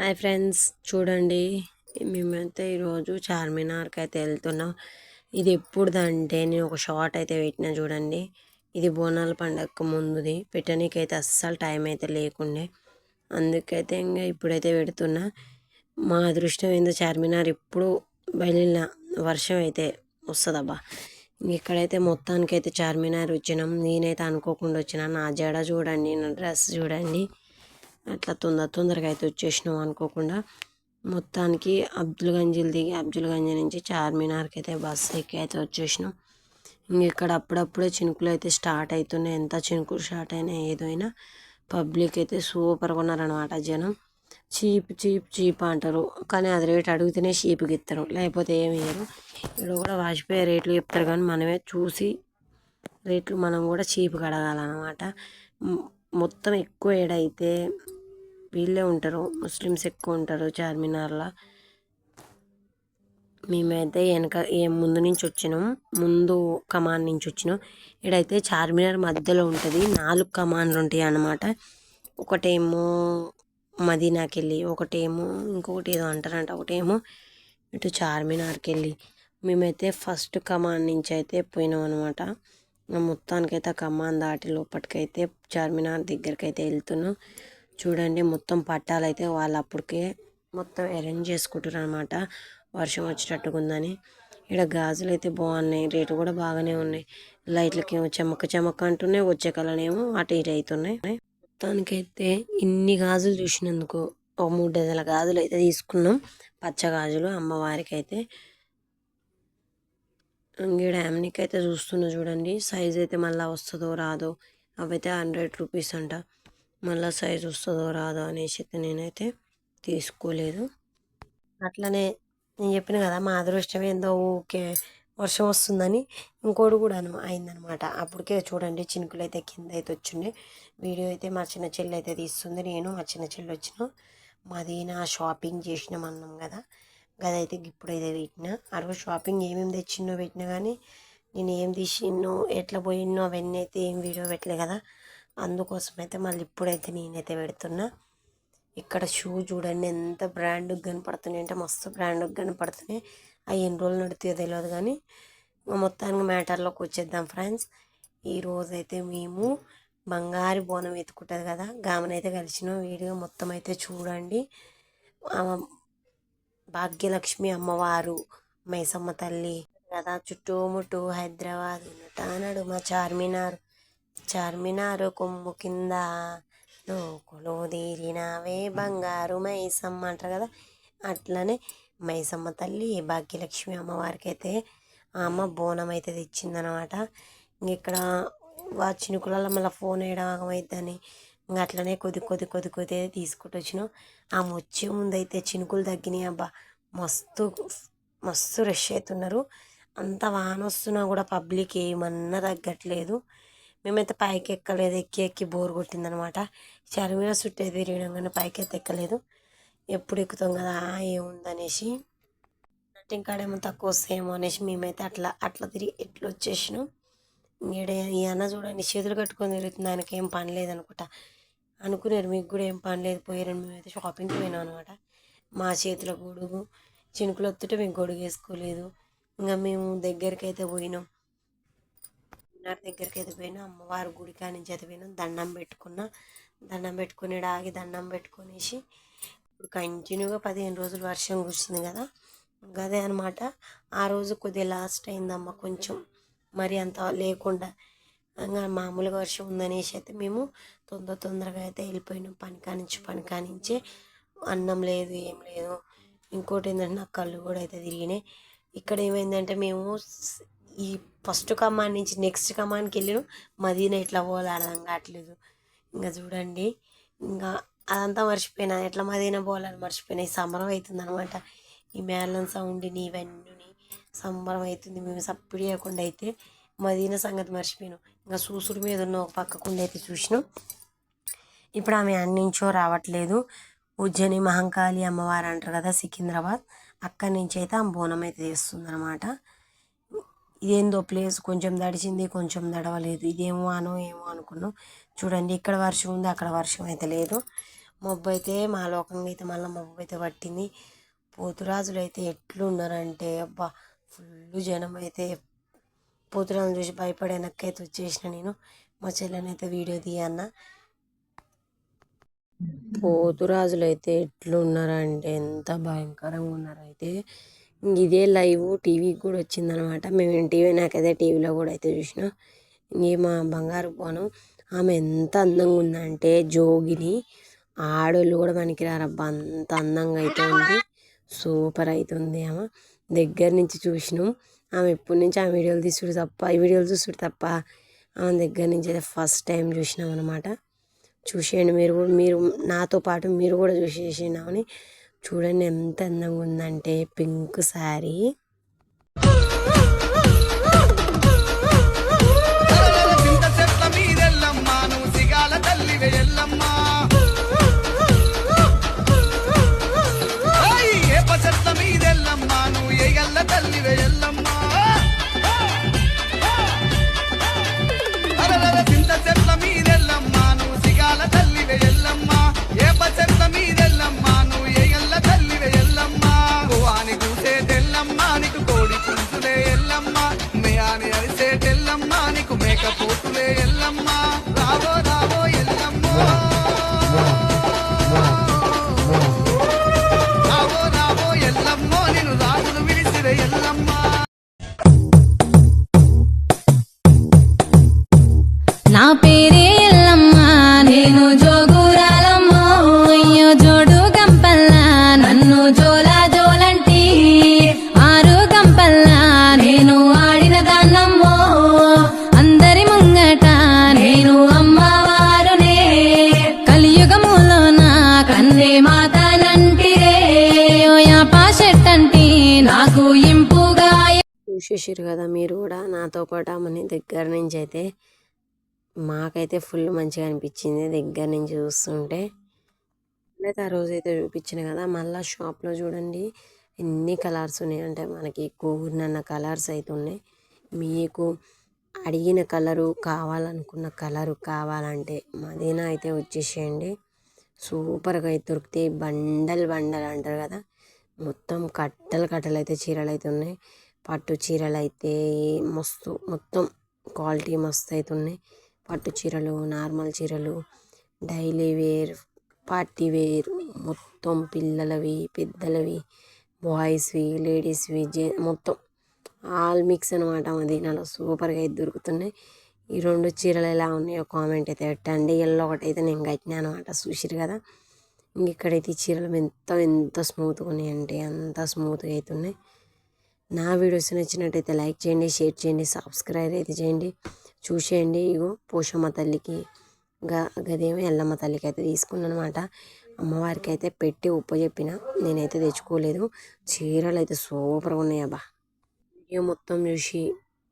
Hi friends. చూడండి మేమైతే ఈరోజు చార్మినార్కి అయితే వెళ్తున్నాం. ఇది ఎప్పుడుదంటే నేను ఒక షార్ట్ అయితే పెట్టిన చూడండి. ఇది బోనాల పండగకు ముందుది. పెట్టనీకైతే అస్సలు టైం అయితే లేకుండే. అందుకైతే ఇంకా ఇప్పుడైతే పెడుతున్నా. మా అదృష్టం ఏందో చార్మినార్ ఇప్పుడు వెళ్ళిన వర్షం అయితే వస్తుందబ్బా. ఇక్కడైతే మొత్తానికి అయితే చార్మినార్ వచ్చినాం. నేనైతే అనుకోకుండా వచ్చినా. నా జడ చూడండి నా డ్రెస్ చూడండి. అట్లా తొందర తొందరగా అయితే వచ్చేసినాం అనుకోకుండా మొత్తానికి అబ్దుల్ గంజీలు దిగి అబ్దుల్ గంజీ నుంచి చార్మినార్కి అయితే బస్సు ఎక్కి అయితే వచ్చేసినాం. ఇంక ఇక్కడ అప్పుడప్పుడే చినుకులు అయితే స్టార్ట్ అవుతున్నాయి ఎంత చినుకులు స్టార్ట్ అయినా ఏదైనా పబ్లిక్ అయితే సూపర్గా ఉన్నారనమాట జనం. చీప్ చీప్ చీప్ అంటారు. కానీ అది రేట్ అడిగితేనే చీప్కి ఇస్తారు లేకపోతే ఏమి ఇయ్యరు. ఇక్కడ కూడా వాజ్పేయి రేట్లు చెప్తారు కానీ మనమే చూసి రేట్లు మనం కూడా చీప్కి అడగాలన్నమాట. మొత్తం ఎక్కువ ఏడైతే వీళ్ళే ఉంటారు. ముస్లిమ్స్ ఎక్కువ ఉంటారు చార్మినార్లో. మేమైతే వెనక ఏ ముందు నుంచి వచ్చినాం. ముందు కమాన్ నుంచి వచ్చినాం. ఇడైతే చార్మినార్ మధ్యలో ఉంటుంది. నాలుగు కమాన్లు ఉంటాయి అన్నమాట. ఒకటేమో మదీనాకి వెళ్ళి ఒకటేమో ఇంకొకటి ఏదో అంటారంట. ఒకటేమో ఇటు చార్మినార్కి వెళ్ళి మేమైతే ఫస్ట్ కమాన్ నుంచి అయితే పోయినాం అనమాట మొత్తానికైతే ఆ కమాన్ దాటి లోపలికైతే చార్మినార్ దగ్గరికి అయితే వెళ్తున్నాం. చూడండి మొత్తం పట్టాలు అయితే వాళ్ళు అప్పటికే మొత్తం అరేంజ్ చేసుకుంటారు అనమాట వర్షం వచ్చేటట్టుగా ఉందని ఇక్కడ గాజులు అయితే బాగున్నాయి రేటు కూడా బాగానే ఉన్నాయి. లైట్లకి ఏమో చెమక్క చెమక్క అంటున్నాయి వచ్చే కలనేమో అటు ఇటు అవుతున్నాయి మొత్తానికైతే ఇన్ని గాజులు చూసినందుకు ఒక మూడు డజన్ల గాజులు అయితే తీసుకున్నాం. పచ్చ గాజులు అమ్మవారికి అయితే ఇంకీడ యామ్నికి అయితే చూస్తున్నా చూడండి. సైజ్ అయితే మళ్ళీ వస్తుందో రాదో అవైతే హండ్రెడ్ రూపీస్ అంట. మళ్ళీ సైజ్ వస్తుందో రాదో అనేసి అయితే నేనైతే తీసుకోలేదు. అట్లనే నేను చెప్పిన కదా మా అదృష్టం ఏందో ఓకే వర్షం వస్తుందని ఇంకోటి కూడా అను అయిందనమాట. అప్పటికే చూడండి చినుకులు అయితే కింద అయితే వచ్చిండే. వీడియో అయితే మా చిన్న చెల్లి అయితే తీస్తుంది. నేను మా చిన్న చెల్లి వచ్చిన. మాది నా షాపింగ్ చేసినాం అన్నాం కదా. గదైతే ఇప్పుడైతే పెట్టిన. ఆ రోజు షాపింగ్ ఏమేమి తెచ్చిందో పెట్టినా కానీ నేను ఏం తీసిన్నో ఎట్లా పోయిన్నో అవన్నీ అయితే ఏం వీడియో పెట్టలే కదా అందుకోసం అయితే మళ్ళీ ఇప్పుడైతే నేనైతే పెడుతున్నా. ఇక్కడ షూ చూడండి ఎంత బ్రాండ్ కనపడుతున్నాయి అంటే మస్తు బ్రాండ్ కనపడుతున్నాయి. అవి ఎన్ని రోజులు నడితే తెలియదు కానీ మొత్తానికి మ్యాటర్లోకి వచ్చేద్దాం ఫ్రెండ్స్. ఈరోజు అయితే మేము బంగారు బోనం ఎత్తుకుంటుంది కదా గామనైతే కలిసిన వీడియో మొత్తం అయితే చూడండి. భాగ్యలక్ష్మి అమ్మవారు మైసమ్మ తల్లి కదా చుట్టూముట్టు హైదరాబాద్ నటానడు మా చార్మినార్. చార్మినార్ కొమ్ము కింద నూకులు తీరినావే బంగారు మైసమ్మ అంటారు కదా. అట్లనే మైసమ్మ తల్లి భాగ్యలక్ష్మి అమ్మవారికి అయితే ఆ అమ్మ బోనం అయితే తెచ్చిందనమాట. ఇంక ఇక్కడ వా చినుకులలో మళ్ళీ ఫోన్ వేయడం ఆగమైద్దని. ఇంకా అట్లనే కొద్ది కొద్ది కొద్ది కొద్ది తీసుకుంటూ వచ్చినాం. ఆమె వచ్చే ముందు అయితే చినుకులు తగ్గినాయి అబ్బా. మస్తు మస్తు రష్ అవుతున్నారు అంత వాన వస్తున్నా కూడా పబ్లిక్ ఏమన్నా తగ్గట్లేదు. మేమైతే పైకి ఎక్కలేదు. ఎక్కి ఎక్కి బోర్ కొట్టిందనమాట. చార్మినార్ చుట్టేది తిరిగినాం కానీ పైకి అయితే ఎక్కలేదు. ఎప్పుడు ఎక్కుతాం కదా ఏముందనేసి. ఇంకాడేమో తక్కువ వస్తాయేమో అనేసి మేమైతే అట్లా అట్లా తిరిగి ఎట్లా వచ్చేసినాం. ఈడ ఈ అన్న చూడండి చేతులు కట్టుకొని తిరుగుతుంది. ఆయనకి ఏం పని లేదనుకుంటా. అనుకున్నారు మీకు కూడా ఏం పని లేదు. పోయారని మేమైతే షాపింగ్కి పోయినాం అనమాట మా చేతిలో గొడుగు చినుకులు వస్తుంటే మేము గొడుగు వేసుకోలేదు. ఇంకా మేము దగ్గరికి అయితే పోయినాం. చార్మినార్ దగ్గరికి అయితే పోయినా. అమ్మవారి గుడి కానించి నుంచి అయితే పోయినాం. దండం పెట్టుకున్నా. దండం పెట్టుకుని ఆగి దండం పెట్టుకునేసి ఇప్పుడు కంటిన్యూగా పదిహేను రోజులు వర్షం కురిసింది కదా. అదే అనమాట ఆ రోజు కొద్దిగా లాస్ట్ అయిందమ్మ కొంచెం. మరి అంత లేకుండా ఇంకా మామూలుగా వర్షం ఉందనేసి అయితే మేము తొందర తొందరగా అయితే వెళ్ళిపోయినాం. పని పనికానించి పని అన్నం లేదు ఏం లేదు. ఇంకోటి ఏంటంటే నాకు కళ్ళు కూడా అయితే తిరిగినాయి. ఇక్కడ ఏమైందంటే మేము ఈ ఫస్ట్ కమాండ్ నుంచి నెక్స్ట్ కమాండ్కి వెళ్ళినాం. మదీనా ఎట్లా పోవాలో అర్థం కావట్లేదు. ఇంకా చూడండి ఇంకా అదంతా మర్చిపోయినా. ఎట్లా మదీనా పోవాలని మర్చిపోయినా. ఈ సంబరం అవుతుంది అనమాట ఈ మేళం సౌండ్ని ఇవన్నీ సంబరం అవుతుంది. మేము సప్పుడు చేయకుండా అయితే మదీనా సంగతి మర్చిపోయినాం. ఇంకా సూసుడు మీద ఉన్న ఒక పక్కకుండా అయితే చూసినాం. ఇప్పుడు ఆమె అన్నించో రావట్లేదు. ఉజ్జయిని మహంకాళి అమ్మవారు అంటారు కదా సికింద్రాబాద్. అక్కడి నుంచి అయితే ఆమె బోనం అయితే తీస్తుంది అనమాట ఇదేందో ప్లేస్ కొంచెం దడిచింది కొంచెం దడవలేదు ఇదేమో అనో ఏమో అనుకున్నాం. చూడండి ఇక్కడ వర్షం ఉంది అక్కడ వర్షం అయితే లేదు. మబ్బు అయితే మా లోకంగా అయితే మళ్ళీ మబ్బు అయితే పట్టింది. పోతురాజులు అయితే ఎట్లున్నారంటే అబ్బా ఫుల్ జనం అయితే పోతురాజులు చూసి భయపడే నక్కైతే వచ్చేసిన నేను. మా చెల్లెనైతే వీడియో తీయన్న. పోతురాజులు అయితే ఎట్లున్నారంటే ఎంత భయంకరంగా ఉన్నారైతే ఇదే లైవ్ టీవీకి కూడా వచ్చిందనమాట. మేము టీవీ నాకైతే టీవీలో కూడా అయితే చూసిన. ఇంకే మా బంగారు పోను. ఆమె ఎంత అందంగా ఉందంటే జోగిని. ఆడోళ్ళు కూడా మనకి రారబ్బా అంత అందంగా అయితే ఉంది. సూపర్ అవుతుంది ఆమె. దగ్గర నుంచి చూసినాం. ఆమె ఎప్పటి నుంచి ఆ వీడియోలు తీసుడు తప్ప ఈ వీడియోలు చూసుడు తప్ప ఆమె దగ్గర నుంచి అయితే ఫస్ట్ టైం చూసినాం అనమాట చూసేయండి మీరు కూడా మీరు నాతో పాటు మీరు కూడా చూసేసినామని చూడండి ఎంత అందంగా ఉందంటే పింక్ శారీ నీకు మేక పోతులే ఎల్లమ్మ రావో రావో ఎల్లమ్మ రావో రావో ఎల్లమ్మో నేను రాజును విడిసిరే ఎల్లమ్మ నా పేరే చూసారు కదా మీరు కూడా. నాతో పాటు ఆమెని దగ్గర నుంచి అయితే మాకైతే ఫుల్ మంచిగా అనిపించింది దగ్గర నుంచి చూస్తుంటే. అయితే ఆ రోజు అయితే చూపించిన కదా మళ్ళీ షాప్లో చూడండి ఎన్ని కలర్స్ ఉన్నాయి. అంటే మనకి కూరినన్న కలర్స్ అయితే ఉన్నాయి. మీకు అడిగిన కలరు కావాలనుకున్న కలరు కావాలంటే మదీనా అయితే వచ్చేసేయండి. సూపర్గా అయితే దొరుకుతాయి. బండల్ బండలు అంటారు కదా మొత్తం కట్టలు కట్టలు అయితే చీరలు అయితే ఉన్నాయి. పట్టు చీరలు అయితే మస్తు మొత్తం క్వాలిటీ మస్తు అయితే ఉన్నాయి పట్టు చీరలు నార్మల్ చీరలు డైలీ వేర్ పార్టీ వేర్ మొత్తం పిల్లలవి పెద్దలవి బాయ్స్వి లేడీస్వి జే మొత్తం. ఆల్ మిక్స్ అనమాట మదీనాలో సూపర్గా అయితే దొరుకుతున్నాయి. ఈ రెండు చీరలు ఎలా ఉన్నాయో కామెంట్ అయితే పెట్టండి. ఎల్లో ఒకటి అయితే నేను కట్టినా అనమాట చూసిరు కదా? ఇంక ఇక్కడైతే ఈ చీరలు ఎంత ఎంత స్మూత్గా ఉన్నాయంటే అంత స్మూత్గా అయితే ఉన్నాయి నా వీడియోస్ నచ్చినట్టయితే లైక్ చేయండి షేర్ చేయండి సబ్స్క్రైబ్ అయితే చేయండి. చూసేయండి. ఇగో పోషమ్మ తల్లికి గ గదేమో ఎల్లమ్మ తల్లికి అయితే తీసుకున్నాను అనమాట అమ్మవారికి అయితే పెట్టి ఉప్పు చెప్పిన నేనైతే తెచ్చుకోలేదు. చీరలు అయితే సూపర్గా ఉన్నాయి అబ్బా. వీడియో మొత్తం చూసి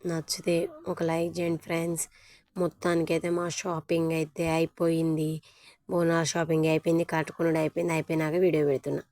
నచ్చితే ఒక లైక్ చేయండి ఫ్రెండ్స్. మొత్తానికైతే మా షాపింగ్ అయితే అయిపోయింది. బోనాల షాపింగ్ అయిపోయింది కట్టుకున్నాడు అయిపోయింది అయిపోయినాక వీడియో పెడుతున్నా.